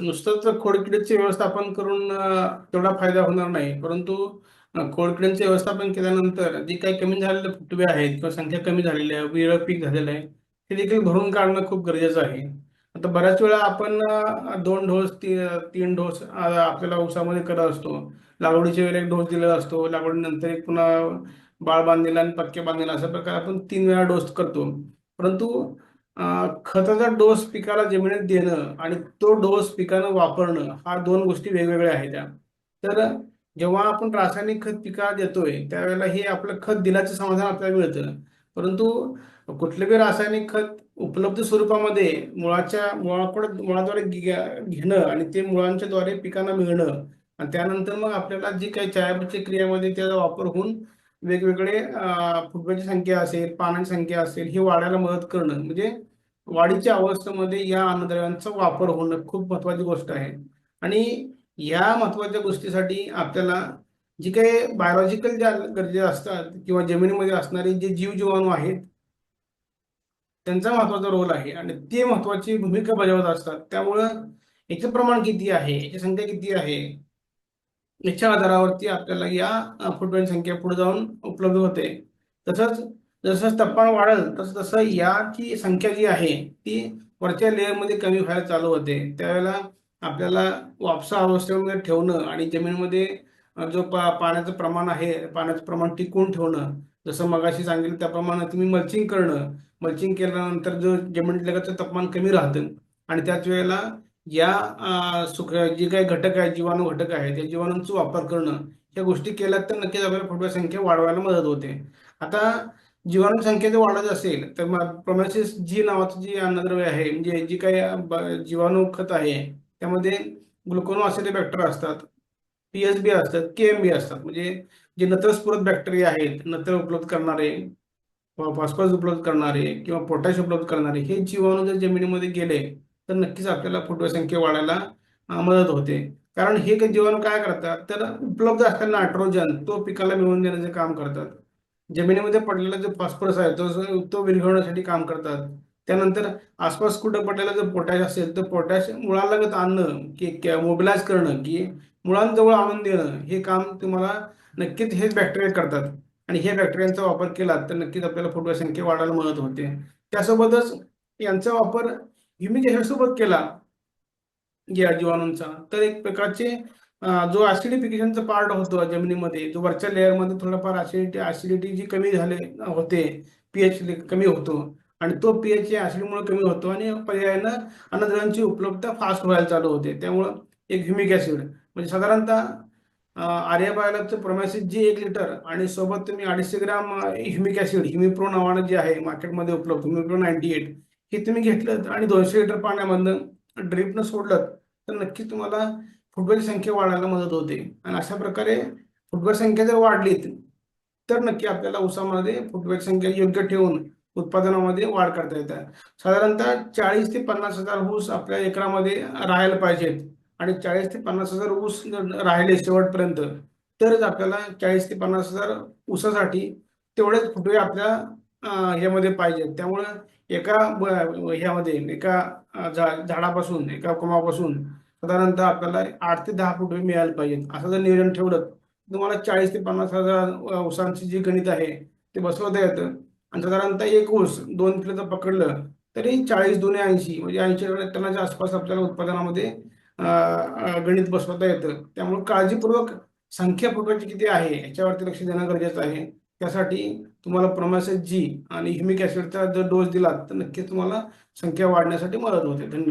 नुसतंच खोडकिडीचे व्यवस्थापन करून तेवढा फायदा होणार नाही. परंतु अं, खोडकिडींचे व्यवस्थापन केल्यानंतर जे काही कमी झालेले फुटवे आहेत किंवा संख्या कमी झालेली आहे विरळ पीक झालेलं आहे ते देखील भरून काढणं खूप गरजेचं आहे. आता बऱ्याच वेळा आपण दोन डोस ती तीन डोस आपल्याला ऊसामध्ये करत असतो. लागवडीच्या वेळेला एक डोस दिलेला असतो. लागवडीनंतर एक पुन्हा बाळ बांधलेला आणि पक्के बांधलेला अशा प्रकारे आपण तीन वेळा डोस करतो. परंतु खताचा डोस पिकाला जमिनीत देणं आणि तो डोस पिकानं वापरणं हा दोन गोष्टी वेगवेगळ्या आहेत. त्या तर जेव्हा आपण रासायनिक खत पिकाला देतोय त्यावेळेला हे आपलं खत दिल्याचं समाधान आपल्याला मिळतं. परंतु कुठले रासायनिक खत उपलब्ध स्वरूपामध्ये मुळाच्या मुळाकडे मुळाद्वारे घेणं आणि ते मुळांच्या द्वारे पिकांना मिळणं आणि त्यानंतर मग आपल्याला जी काही छायापथ्य क्रियामध्ये त्याचा वापर होऊन वेगवेगळे अं, फुटव्याची संख्या असेल पानांची संख्या असेल ही वाढायला मदत करणं म्हणजे वाढीच्या अवस्थेमध्ये या अन्नद्रव्यांचा वापर होणं खूप महत्वाची गोष्ट आहे. आणि या महत्त्वाच्या गोष्टीसाठी आपल्याला जी काही बायोलॉजिकल ज्या गरजा असतात किंवा जमिनीमध्ये असणारे जे जीव जीवाणू आहेत त्यांचा महत्त्वाचा रोल आहे. आणि ते महत्वाची भूमिका बजावत असतात. त्यामुळं याचं प्रमाण किती आहे? याची संख्या किती आहे? याच्या आधारावरती आपल्याला या फुटबॉल संख्या पुढे जाऊन उपलब्ध होते. तसंच जसं तापमान वाढेल तसं तसं याची संख्या जी आहे ती वरच्या लेअरमध्ये कमी व्हायला चालू होते. त्यावेळेला आपल्याला वापसा अवस्थेमध्ये ठेवणं आणि जमिनीमध्ये जो पा पाण्याचं प्रमाण आहे पाण्याचं प्रमाण टिकवून ठेवणं. जसं मगाशी सांगितलं त्याप्रमाणे तुम्ही मल्चिंग करणं. मल्चिंग केल्यानंतर जो जमिनीत लगतचं तापमान कमी राहतं. आणि त्याच वेळेला या सुख जे काही घटक आहेत जीवाणू घटक आहेत त्या जीवाणूंचा वापर करणं या गोष्टी केल्यात तर नक्कीच आपल्याला फुटबॉल संख्या वाढवायला मदत होते. आता जीवाणू संख्या जर वाढत असेल तर प्रोमॅसिस जी नावाचं जी अन्नद्रव्य आहे म्हणजे जी काही जीवाणू खत आहे त्यामध्ये ग्लुकोनो बॅक्टेरिया असतात पीएचबी असतात केएमबी असतात म्हणजे जे नत्रस्फुरत बॅक्टेरिया आहेत नत्र उपलब्ध करणारे फॉस्फरस उपलब्ध करणारे किंवा पोटॅश उपलब्ध करणारे हे जीवाणू जर जमिनीमध्ये गेले तर नक्कीच आपल्याला फोटो संख्या वाढायला मदत होते. कारण हे काही जीवाणू काय करतात? तर उपलब्ध असलेला नायट्रोजन तो पिकाला मिळवून देण्याचे काम करतात. जमिनीमध्ये पडलेला जो फॉस्फरस आहे तो तो विरघळण्यासाठी काम करतात. त्यानंतर आसपास कुठं पडलेला जर पोटॅश असेल तर पोटॅश मुळालगत आणणं की मोबिलाइज करणं की मुळांजवळ आणून देणं हे काम तुम्हाला नक्कीच हेच बॅक्टेरिया करतात. आणि हे बॅक्टेरियांचा वापर केला तर नक्कीच आपल्याला फोटो संख्या वाढायला मदत होते. त्यासोबतच यांचा वापर ह्युमिक सोबत केला या जीवाणूंचा तर एक प्रकारचे जो ऍसिडिफिकेशनचा पार्ट होतो जमिनीमध्ये जो वरच्या लेअरमध्ये थोडंफार ऍसिडिटी ऍसिडिटी जी कमी झाले होते पीएच कमी होतो आणि तो पीएच ऍसिडमुळे कमी होतो आणि पर्यायानं अन्नद्रव्यांची उपलब्धता फास्ट व्हायला चालू होते. त्यामुळं एक ह्युमिक ऍसिड म्हणजे साधारणतः आर्या प्रोमॅसिस जी एक लिटर आणि सोबत तुम्ही अडीचशे ग्राम ह्युमिक ऍसिड ह्युमिप्रो नावानं जे आहे मार्केटमध्ये उपलब्ध ह्युमिप्रो नाईन्टी एट हे तुम्ही घेतलं आणि दोनशे लिटर पाण्यामधनं ड्रिपनं सोडलं तर नक्की तुम्हाला फुटबॉलची संख्या वाढायला मदत होते. आणि अशा प्रकारे फुटबॉल संख्या जर वाढली तर नक्की आपल्याला ऊसामध्ये फुटबॉलची संख्या योग्य ठेवून उत्पादनामध्ये वाढ करता येतात. साधारणतः चाळीस ते पन्नास हजार ऊस आपल्या एकरामध्ये राहायला पाहिजेत. आणि चाळीस ते पन्नास हजार ऊस राहिले शेवटपर्यंत तरच आपल्याला चाळीस ते पन्नास हजार ऊसासाठी तेवढेच फुटवे आपल्या यामध्ये ह्यामध्ये पाहिजेत. त्यामुळे एका ह्यामध्ये एका झा- झाडापासून एका कोमापासून साधारणतः आपल्याला आठ ते दहा फूट मिळायला पाहिजेत. असं जर नियोजन ठेवलं तुम्हाला चाळीस ते पन्नास हजार ऊसांची जी गणित आहे ते बसवता येतं. आणि साधारणतः एक ऊस दोन किलोचं पकडलं तरी चाळीस दोन ऐंशी म्हणजे ऐंशी टनाच्या आसपास आपल्याला उत्पादनामध्ये गणित बसवता येतं. त्यामुळे काळजीपूर्वक संख्या प्रकारची किती आहे याच्यावरती लक्ष देणं गरजेचं आहे. त्यासाठी तुम्हाला प्रोमॅसेस जी आणि ह्युमिक ऍसिडचा जर डोस दिला तर नक्कीच तुम्हाला संख्या वाढण्यासाठी मदत होते. धन्यवाद.